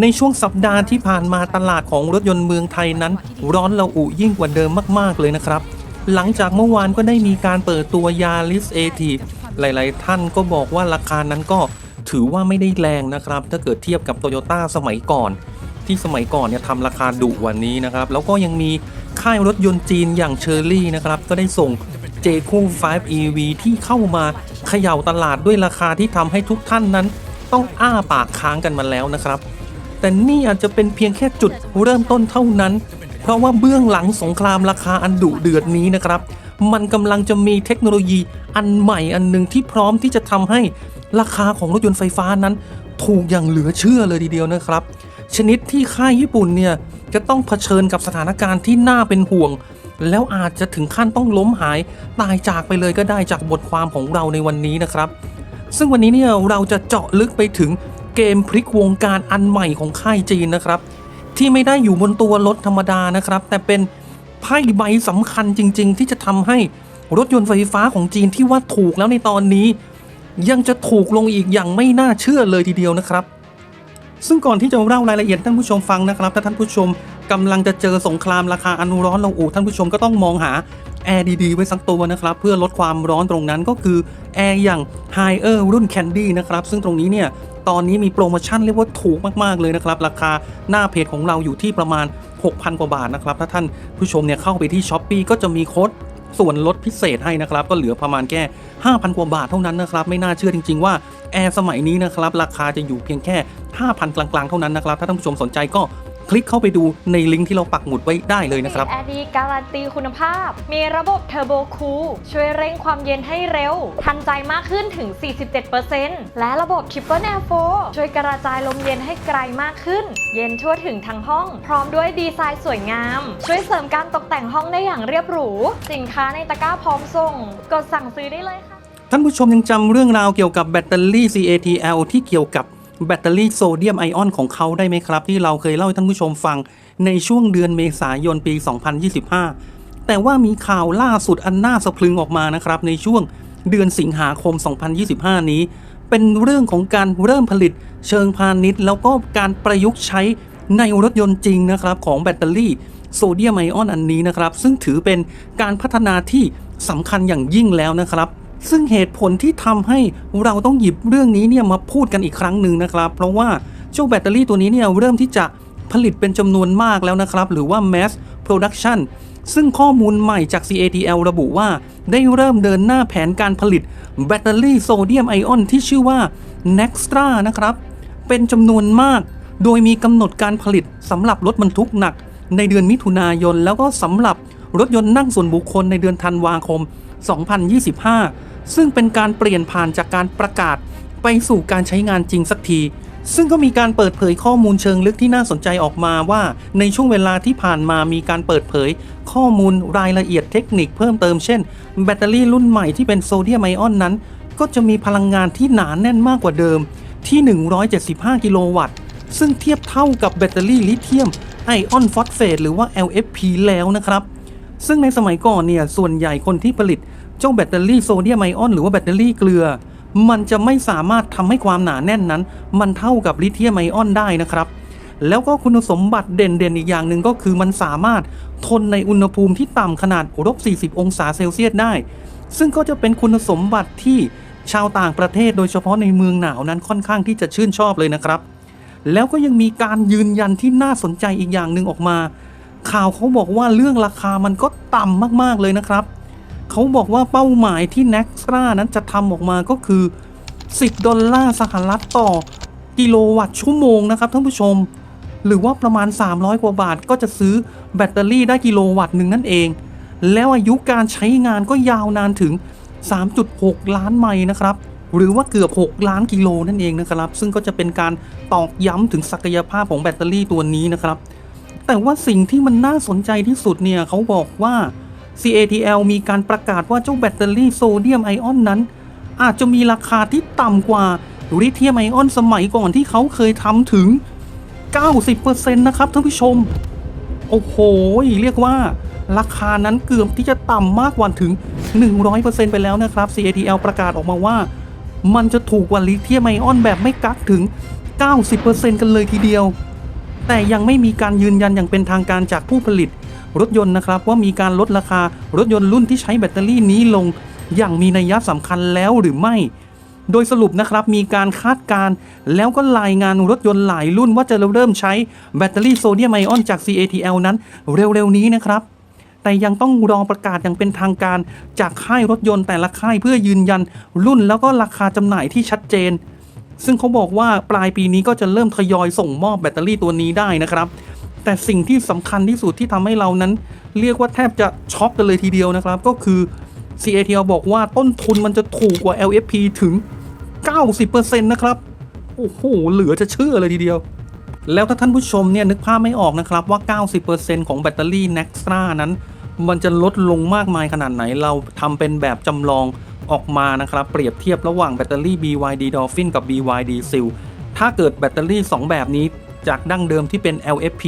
ในช่วงสัปดาห์ที่ผ่านมาตลาดของรถยนต์เมืองไทยนั้น ร้อนระอุยิ่งกว่าเดิมมากๆเลยนะครับ หลังจากเมื่อวานก็ได้มีการเปิดตัวยา r i s เอทีหลาย ๆ ท่านก็บอกว่าราคานั้นก็ถือว่าไม่ได้แรงนะครับ ถ้าเกิดเทียบกับโตโยต้าสมัยก่อน ที่สมัยก่อนเนี่ยทำราคาดุกว่านี้นะครับ แล้วก็ยังมีค่ายรถยนต์จีนอย่างเชอร์รี่นะครับ ก็ได้ส่ง j คู่5 EV ที่เข้ามาเขย่าตลาดด้วยราคาที่ทำให้ทุกท่านนั้น ต้องอ้าปากค้างกันมาแล้วนะครับ แต่นี่อาจจะเป็นเพียงแค่จุดเริ่มต้นเท่านั้น เพราะว่าเบื้องหลังสงครามราคาอันดุเดือดนี้นะครับ มันกำลังจะมีเทคโนโลยีอันใหม่อันหนึ่งที่พร้อมที่จะทำให้ราคาของรถยนต์ไฟฟ้านั้น ถูกอย่างเหลือเชื่อเลยทีเดียวนะครับ ชนิดที่ค่ายญี่ปุ่นเนี่ยจะต้องเผชิญกับสถานการณ์ที่น่าเป็นห่วง แล้วอาจจะถึงขั้นต้องล้มหายตายจากไปเลยก็ได้จากบทความของเราในวันนี้นะครับ ซึ่งวันนี้เนี่ยเราจะเจาะลึกไปถึง กมพลิกวงการอันใหม่ของค่ายจีนนะครับ ที่ไม่ได้อยู่บนตัวรถธรรมดานะครับ แต่เป็นไพ่ใบสำคัญจริง ๆ ที่จะทำให้รถยนต์ไฟฟ้าของจีนที่ว่าถูกแล้วในตอนนี้ ยังจะถูกลงอีกอย่างไม่น่าเชื่อเลยทีเดียวนะครับ ซึ่งก่อนที่จะเล่ารายละเอียดท่านผู้ชมฟังนะครับ ถ้าท่านผู้ชมกำลังจะเจอสงครามราคาอันร้อนระอุท่านผู้ชมก็ต้องมองหาแอร์ดีๆไว้สักตัวนะครับ เพื่อลดความร้อนตรงนั้นก็คือแอร์อย่าง h i เออร์รุ่น Candy นะครับ ซึ่งตรงนี้เนี่ย ตอนนี้มีโปรโมชั่นเรียกว่าถูกมากๆเลยนะครับ ราคาหน้าเพจของเราอยู่ที่ประมาณ 6,000 กว่าบาทนะครับ ถ้าท่านผู้ชมเนี่ยเข้าไปที่ s h อป e e ก็จะมีโค้ดส่วนลดพิเศษให้นะครับ ก็เหลือประมาณแค่ 5,000 กว่าบาทเท่านั้นนะครับ ไม่น่าเชื่อจริง ๆ ว่าแอร์สมัยนี้นะครับ ราคาจะอยู่เพียงแค่ 5,000 กลางๆ เท่านั้นนะครับ ถ้าท่านผู้ชมสนใจก็ คลิกเข้าไปดูในลิงก์ที่เราปักหมุดไว้ได้เลยนะครับ แอร์ดีการันตีคุณภาพ มีระบบเทอร์โบคูลช่วยเร่งความเย็นให้เร็ว ทันใจมากขึ้นถึง 47%และระบบ Triple Air 4ช่วยกระจายลมเย็นให้ไกลมากขึ้น เย็นทั่วถึงทั้งห้อง พร้อมด้วยดีไซน์สวยงาม ช่วยเสริมการตกแต่งห้องได้อย่างเรียบหรู สินค้าในตะกร้าพร้อมส่ง กดสั่งซื้อได้เลยค่ะ ท่านผู้ชมยังจำเรื่องราวเกี่ยวกับแบตเตอรี่ CATL ที่เกี่ยวกับ แบตเตอรี่โซเดียมไอออนของเขาได้ไหมครับ ที่เราเคยเล่าให้ท่านผู้ชมฟังในช่วงเดือนเมษายนปี 2025 แต่ว่ามีข่าวล่าสุดอันน่าสะพรึงออกมานะครับในช่วงเดือนสิงหาคม 2025 นี้ เป็นเรื่องของการเริ่มผลิตเชิงพาณิชย์ แล้วก็การประยุกต์ใช้ในรถยนต์จริงนะครับของแบตเตอรี่โซเดียมไอออนอันนี้นะครับ ซึ่งถือเป็นการพัฒนาที่สำคัญอย่างยิ่งแล้วนะครับ ซึ่งเหตุผลที่ทำให้เราต้องหยิบเรื่องนี้เนี่ยมาพูดกันอีกครั้งหนึ่งนะครับ เพราะว่าเจ้าแบตเตอรี่ตัวนี้เนี่ยเริ่มที่จะผลิตเป็นจำนวนมากแล้วนะครับ หรือว่า mass production ซึ่งข้อมูลใหม่จาก CATL ระบุว่า ได้เริ่มเดินหน้าแผนการผลิตแบตเตอรี่โซเดียมไอออนที่ชื่อว่า Nextra นะครับ เป็นจำนวนมาก โดยมีกำหนดการผลิตสำหรับรถบรรทุกหนัก ในเดือนมิถุนายน แล้วก็สำหรับรถยนต์นั่งส่วนบุคคลในเดือนธันวาคม 2025 ซึ่งเป็นการเปลี่ยนผ่านจากการประกาศไปสู่การใช้งานจริงสักที ซึ่งก็มีการเปิดเผยข้อมูลเชิงลึกที่น่าสนใจออกมาว่า ในช่วงเวลาที่ผ่านมามีการเปิดเผย ข้อมูลรายละเอียดเทคนิคเพิ่มเติมเช่น แบตเตอรี่รุ่นใหม่ที่เป็นโซเดียมไอออนนั้น ก็จะมีพลังงานที่หนาแน่นมากกว่าเดิมที่ 175 กิโลวัตต์ ซึ่งเทียบเท่ากับแบตเตอรี่ลิเธียมไอออนฟอสเฟตหรือว่า LFP แล้วนะครับ ซึ่งในสมัยก่อนเนี่ย ส่วนใหญ่คนที่ผลิต เจ้าแบตเตอรี่โซเดียมไอออนหรือว่าแบตเตอรี่เกลือ มันจะไม่สามารถทำให้ความหนาแน่นนั้น มันเท่ากับลิเธียมไอออนได้นะครับ แล้วก็คุณสมบัติเด่นๆอีกอย่างหนึ่งก็คือมันสามารถทนในอุณหภูมิที่ต่ำขนาดลบ40 องศาเซลเซียสได้ ซึ่งก็จะเป็นคุณสมบัติที่ชาวต่างประเทศโดยเฉพาะในเมืองหนาวนั้นค่อนข้างที่จะชื่นชอบเลยนะครับ แล้วก็ยังมีการยืนยันที่น่าสนใจอีกอย่างหนึ่งออกมา ข่าวเขาบอกว่าเรื่องราคามันก็ต่ำมากๆเลยนะครับ เขาบอกว่าเป้าหมายที่ n e x t r a นั้นจะทำออกมาก็คือ 10 ดอลลาร์สหรัฐต่อกิโลวัตต์ชั่วโมงนะครับท่านผู้ชม หรือว่าประมาณ 300 กว่าบาทก็จะซื้อแบตเตอรี่ได้กิโลวัตต์หนึ่งนั่นเอง แล้วอายุการใช้งานก็ยาวนานถึง 3.6 ล้านไมล์นะครับ หรือว่าเกือบ 6 ล้านกิโลนั่นเองนะครับ ซึ่งก็จะเป็นการตอกย้ำถึงศักยภาพของแบตเตอรี่ตัวนี้นะครับ แต่ว่าสิ่งที่มันน่าสนใจที่สุดเนี่ยเขาบอกว่า CATL มีการประกาศว่าเจ้าแบตเตอรี่โซเดียมไอออนนั้น อาจจะมีราคาที่ต่ำกว่าลิเธียมไอออนสมัยก่อนที่เขาเคยทำถึง 90%นะครับท่านผู้ชม โอ้โห เรียกว่าราคานั้นเกือบที่จะต่ำมากกว่าถึง 100%ไปแล้วนะครับ CATL ประกาศออกมาว่า มันจะถูกกว่าลิเธียมไอออนแบบไม่กักถึง 90%กันเลยทีเดียว แต่ยังไม่มีการยืนยันอย่างเป็นทางการจากผู้ผลิต รถยนต์นะครับว่ามีการลดราคารถยนต์รุ่นที่ใช้แบตเตอรี่นี้ลง อย่างมีนัยสำคัญแล้วหรือไม่ โดยสรุปนะครับมีการคาดการณ์แล้วก็รายงานรถยนต์หลายรุ่นว่าจะเริ่มใช้แบตเตอรี่โซเดียมไอออนจาก CATL นั้นเร็วๆนี้นะครับแต่ยังต้องรอประกาศอย่างเป็นทางการจากค่ายรถยนต์แต่ละค่ายเพื่อยืนยัน รุ่นแล้วก็ราคาจำหน่ายที่ชัดเจน ซึ่งเขาบอกว่าปลายปีนี้ก็จะเริ่มทยอยส่งมอบแบตเตอรี่ตัวนี้ได้นะครับ แต่สิ่งที่สำคัญที่สุดที่ทำให้เรานั้น เรียกว่าแทบจะช็อกกันเลยทีเดียวนะครับ ก็คือ CATL บอกว่าต้นทุนมันจะถูกกว่า LFP ถึง 90%นะครับ โอ้โห เหลือจะเชื่อเลยทีเดียว แล้วถ้าท่านผู้ชมเนี่ยนึกภาพไม่ออกนะครับว่า 90%ของแบตเตอรี่ Nextra นั้น มันจะลดลงมากมายขนาดไหน เราทำเป็นแบบจำลองออกมานะครับ เปรียบเทียบระหว่างแบตเตอรี่ BYD Dolphin กับ BYD Seal ถ้าเกิดแบตเตอรี่ 2 แบบนี้ จากดั้งเดิมที่เป็น LFP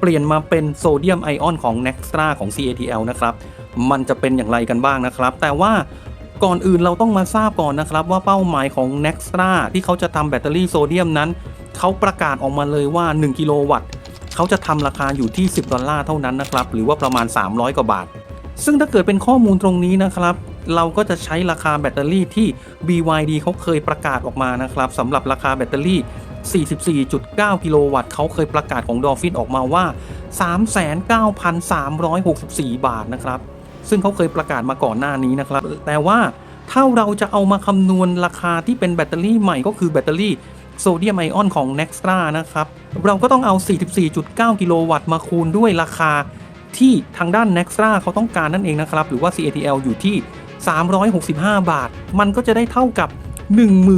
เปลี่ยนมาเป็นโซเดียมไอออนของ Nextra ของ CATL นะครับ มันจะเป็นอย่างไรกันบ้างนะครับ แต่ว่าก่อนอื่นเราต้องมาทราบก่อนนะครับ ว่าเป้าหมายของ Nextra ที่เขาจะทำแบตเตอรี่โซเดียมนั้น เขาประกาศออกมาเลยว่า 1 กิโลวัตต์เขาจะทำราคาอยู่ที่ 10 ดอลลาร์เท่านั้นนะครับ หรือว่าประมาณ 300 กว่าบาท ซึ่งถ้าเกิดเป็นข้อมูลตรงนี้นะครับเราก็จะใช้ราคาแบตเตอรี่ที่ BYD เขาเคยประกาศออกมานะครับสำหรับราคาแบตเตอรี่ 44.9 กิโลวัตต์เขาเคยประกาศของ Dolphin ออกมาว่า 39,364 บาทนะครับ ซึ่งเขาเคยประกาศมาก่อนหน้านี้นะครับ แต่ว่าถ้าเราจะเอามาคำนวณราคาที่เป็นแบตเตอรี่ใหม่ก็คือแบตเตอรี่โซเดียมไอออนของ Nextra นะครับ เราก็ต้องเอา 44.9 กิโลวัตต์มาคูณด้วยราคาที่ทางด้าน Nextra เขาต้องการนั่นเองนะครับ หรือว่า CATL อยู่ที่ 365 บาท มันก็จะได้เท่ากับ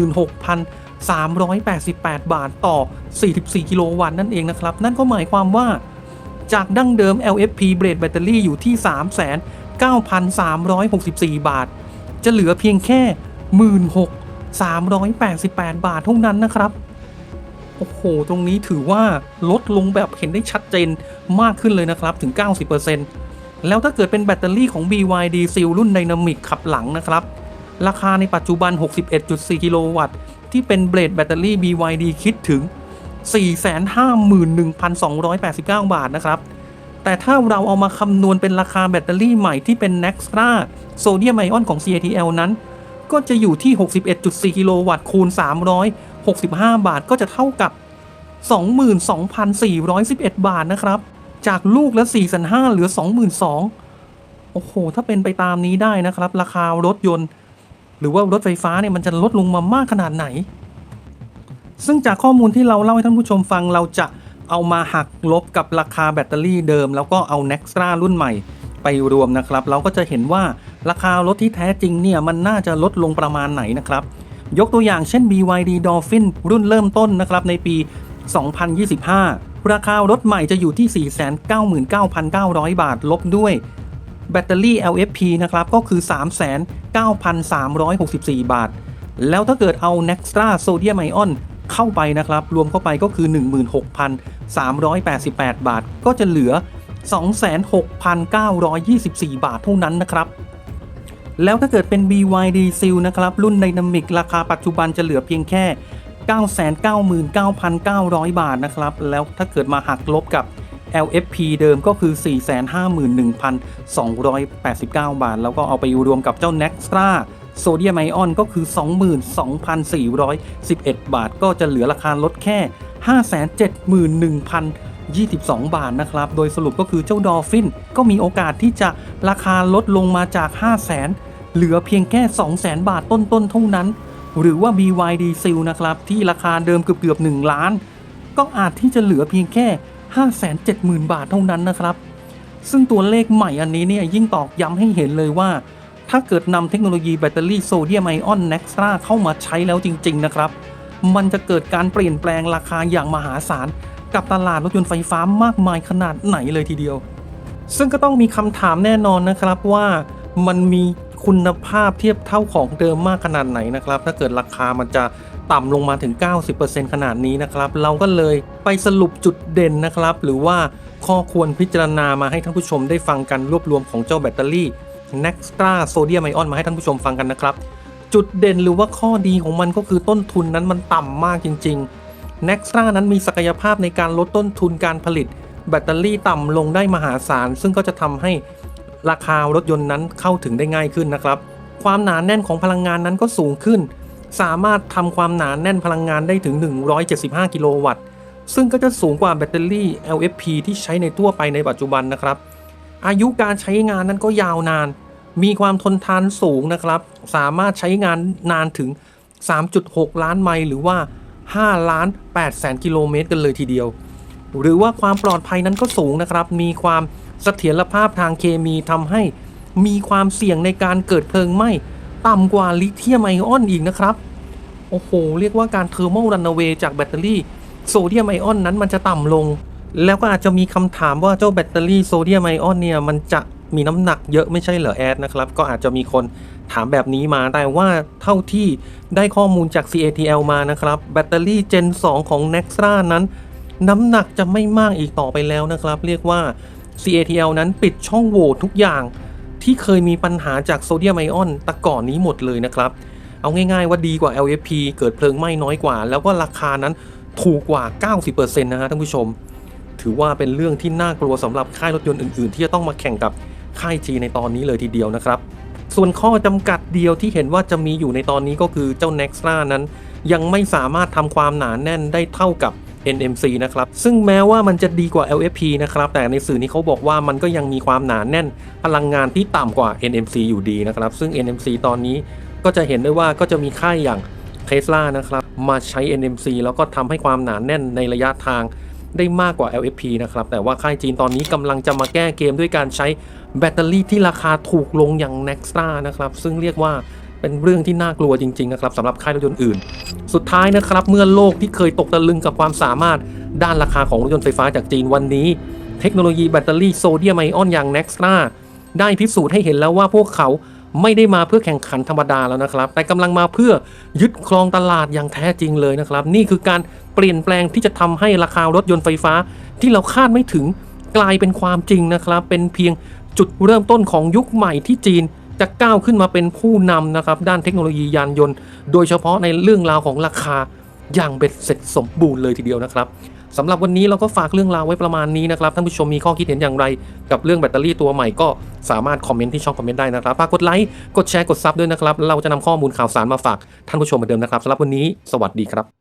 16,000 388 บาทต่อ 44 กิโลวัตต์นั่นเองนะครับ นั่นก็หมายความว่าจากดั้งเดิม LFP เบรดแบตเตอรี่อยู่ที่ 39,364 บาท จะเหลือเพียงแค่ 16,388 บาทเท่านั้นนะครับ โอ้โห ตรงนี้ถือว่าลดลงแบบเห็นได้ชัดเจนมากขึ้นเลยนะครับถึง 90%แล้วถ้าเกิดเป็นแบตเตอรี่ของ BYD Seal รุ่น Dynamic ขับหลังนะครับ ราคาในปัจจุบัน 61.4 กิโลวัตต์ ที่เป็นเบรดแบตเตอรี่ BYD คิดถึง 451,289 บาทนะครับ แต่ถ้าเราเอามาคำนวณเป็นราคาแบตเตอรี่ใหม่ที่เป็น Nextra โซเดียมไอออนของ CATL นั้น ก็จะอยู่ที่ 61.4 กิโลวัตต์คูณ 365 บาทก็จะเท่ากับ 22,411 บาทนะครับ จากลูกละ4,500เหลือ 22,000โอ้โห ถ้าเป็นไปตามนี้ได้นะครับ ราคารถยนต์ หรือว่ารถไฟฟ้าเนี่ยมันจะลดลงมามากขนาดไหน ซึ่งจากข้อมูลที่เราเล่าให้ท่านผู้ชมฟังเราจะเอามาหักลบกับราคาแบตเตอรี่เดิม แล้วก็เอา Nextra รุ่นใหม่ไปรวมนะครับ เราก็จะเห็นว่าราคารถที่แท้จริงเนี่ยมันน่าจะลดลงประมาณไหนนะครับ ยกตัวอย่างเช่น BYD Dolphin รุ่นเริ่มต้นนะครับในปี 2025 ราคารถใหม่จะอยู่ที่ 499,900 บาทลบด้วย แบตเตอรี่ LFP นะครับก็คือ 39,364 บาท แล้วถ้าเกิดเอา Nextra Sodium Ion เข้าไปนะครับ รวมเข้าไปก็คือ 16,388 บาท ก็จะเหลือ 26,924 บาทเท่านั้นนะครับ แล้วถ้าเกิดเป็น BYD Seal นะครับ รุ่น Dynamic ราคาปัจจุบันจะเหลือเพียงแค่ 999,900 บาทนะครับ แล้วถ้าเกิดมาหักลบกับ LFP เดิมก็คือ 451,289 บาท แล้วก็เอาไปรวมกับเจ้า Nextra โซเดียมไอออนก็คือ 22,411 บาท ก็จะเหลือราคาลดแค่ 571,022 บาทนะครับ โดยสรุปก็คือเจ้าดอฟฟินก็มีโอกาสที่จะราคาลดลงมาจาก 500,000 เหลือเพียงแค่ 200,000 บาทต้นๆเท่านั้น หรือว่า BYD Seal นะครับ ที่ราคาเดิมเกือบๆ1ล้าน ก็อาจที่จะเหลือเพียงแค่ 570,000 บาทเท่านั้นนะครับ ซึ่งตัวเลขใหม่อันนี้เนี่ยยิ่งตอกย้ำให้เห็นเลยว่า ถ้าเกิดนำเทคโนโลยีแบตเตอรี่โซเดียมไอออน Nextra เข้ามาใช้แล้วจริง ๆ นะครับ มันจะเกิดการเปลี่ยนแปลงราคาอย่างมหาศาล กับตลาดรถยนต์ไฟฟ้ามากมายขนาดไหนเลยทีเดียว ซึ่งก็ต้องมีคำถามแน่นอนนะครับว่ามันมีคุณภาพเทียบเท่าของเดิมมากขนาดไหนนะครับ ถ้าเกิดราคามันจะ ต่ำลงมาถึง 90%ขนาดนี้นะครับ เราก็เลยไปสรุปจุดเด่นนะครับ หรือว่าข้อควรพิจารณามาให้ท่านผู้ชมได้ฟังกันรวบรวมของเจ้าแบตเตอรี่ Nextra Sodium Ion มาให้ท่านผู้ชมฟังกันนะครับ จุดเด่นหรือว่าข้อดีของมันก็คือต้นทุนนั้นมันต่ำมากจริง ๆ n e x t r a นั้นมีศักยภาพในการลดต้นทุนการผลิต แบตเตอรี่ต่ำลงได้มหาศาล ซึ่งก็จะทำให้ราคารถยนต์นั้นเข้าถึงได้ง่ายขึ้นนะครับ ความหนาแน่นของพลังงานนั้นก็สูงขึ้น สามารถทำความหนาแน่นพลังงานได้ถึง 175 กิโลวัตต์ ซึ่งก็จะสูงกว่าแบตเตอรี่ LFP ที่ใช้ในทั่วไปในปัจจุบันนะครับ อายุการใช้งานนั้นก็ยาวนาน มีความทนทานสูงนะครับ สามารถใช้งานนานถึง 3.6 ล้านไมล์หรือว่า 5 ล้าน8แสนกิโลเมตรกันเลยทีเดียว หรือว่าความปลอดภัยนั้นก็สูงนะครับ มีความเสถียรภาพทางเคมีทำให้มีความเสี่ยงในการเกิดเพลิงไหม้ ต่ำกว่าลิเธียมไอออนอีกนะครับ โอ้โห เรียกว่าการเทอร์โมรันเวจากแบตเตอรี่โซเดียมไอออนนั้นมันจะต่ำลง แล้วก็อาจจะมีคำถามว่าเจ้าแบตเตอรี่โซเดียมไอออนเนี่ยมันจะมีน้ำหนักเยอะไม่ใช่เหรอแอดนะครับ ก็อาจจะมีคนถามแบบนี้มาแต่ว่าเท่าที่ได้ข้อมูลจาก CATL มานะครับ แบตเตอรี่ Gen 2ของ Nextra นั้น น้ำหนักจะไม่มากอีกต่อไปแล้วนะครับ เรียกว่า CATL นั้นปิดช่องโหว่ทุกอย่าง ที่เคยมีปัญหาจากโซเดียมไอออนต่ก่อนนี้หมดเลยนะครับ เอาง่ายๆว่าดีกว่า LFP เกิดเพลิงไหม้น้อยกว่า แล้วก็ราคานั้นถูกกว่า 90%นะฮะท่านผู้ชม ถือว่าเป็นเรื่องที่น่ากลัวสำหรับค่ายรถยนต์อื่นๆ ที่จะต้องมาแข่งกับค่าย G ในตอนนี้เลยทีเดียวนะครับ ส่วนข้อจำกัดเดียวที่เห็นว่าจะมีอยู่ในตอนนี้ก็คือเจ้า Nextra นั้น ยังไม่สามารถทำความหนาแน่นได้เท่ากับ NMC นะครับ ซึ่งแม้ว่ามันจะดีกว่า LFP นะครับ แต่ในสื่อนี้เขาบอกว่ามันก็ยังมีความหนาแน่นพลังงานที่ต่ำกว่า NMC อยู่ดีนะครับ ซึ่ง NMC ตอนนี้ก็จะเห็นได้ว่าก็จะมีค่ายอย่าง Tesla นะครับมาใช้ NMC แล้วก็ทำให้ความหนาแน่นในระยะทางได้มากกว่า LFP นะครับ แต่ว่าค่ายจีนตอนนี้กำลังจะมาแก้เกมด้วยการใช้แบตเตอรี่ที่ราคาถูกลงอย่าง Nextra นะครับ ซึ่งเรียกว่า เป็นเรื่องที่น่ากลัวจริงๆนะครับสำหรับค่ายรถยนต์อื่น สุดท้ายนะครับเมื่อโลกที่เคยตกตะลึงกับความสามารถด้านราคาของรถยนต์ไฟฟ้าจากจีนวันนี้ เทคโนโลยีแบตเตอรี่โซเดียมไอออนอย่าง Nextra ได้พิสูจน์ให้เห็นแล้วว่าพวกเขาไม่ได้มาเพื่อแข่งขันธรรมดาแล้วนะครับ แต่กำลังมาเพื่อยึดครองตลาดอย่างแท้จริงเลยนะครับ นี่คือการเปลี่ยนแปลงที่จะทำให้ราคารถยนต์ไฟฟ้า ที่เราคาดไม่ถึงกลายเป็นความจริงนะครับ เป็นเพียงจุดเริ่มต้นของยุคใหม่ที่จีน จะก้าวขึ้นมาเป็นผู้นำนะครับด้านเทคโนโลยียานยนต์ โดยเฉพาะในเรื่องราวของราคาอย่างเบ็ดเสร็จสมบูรณ์เลยทีเดียวนะครับสำหรับวันนี้เราก็ฝากเรื่องราวไว้ประมาณนี้นะครับท่านผู้ชมมีข้อคิดเห็นอย่างไร กับเรื่องแบตเตอรี่ตัวใหม่ก็สามารถคอมเมนต์ที่ช่องคอมเมนต์ได้นะครับฝากกดไลค์กดแชร์กดซับด้วยนะครับเราจะนำข้อมูลข่าวสารมาฝากท่านผู้ชมเหมือนเดิมนะครับสำหรับวันนี้ สวัสดีครับ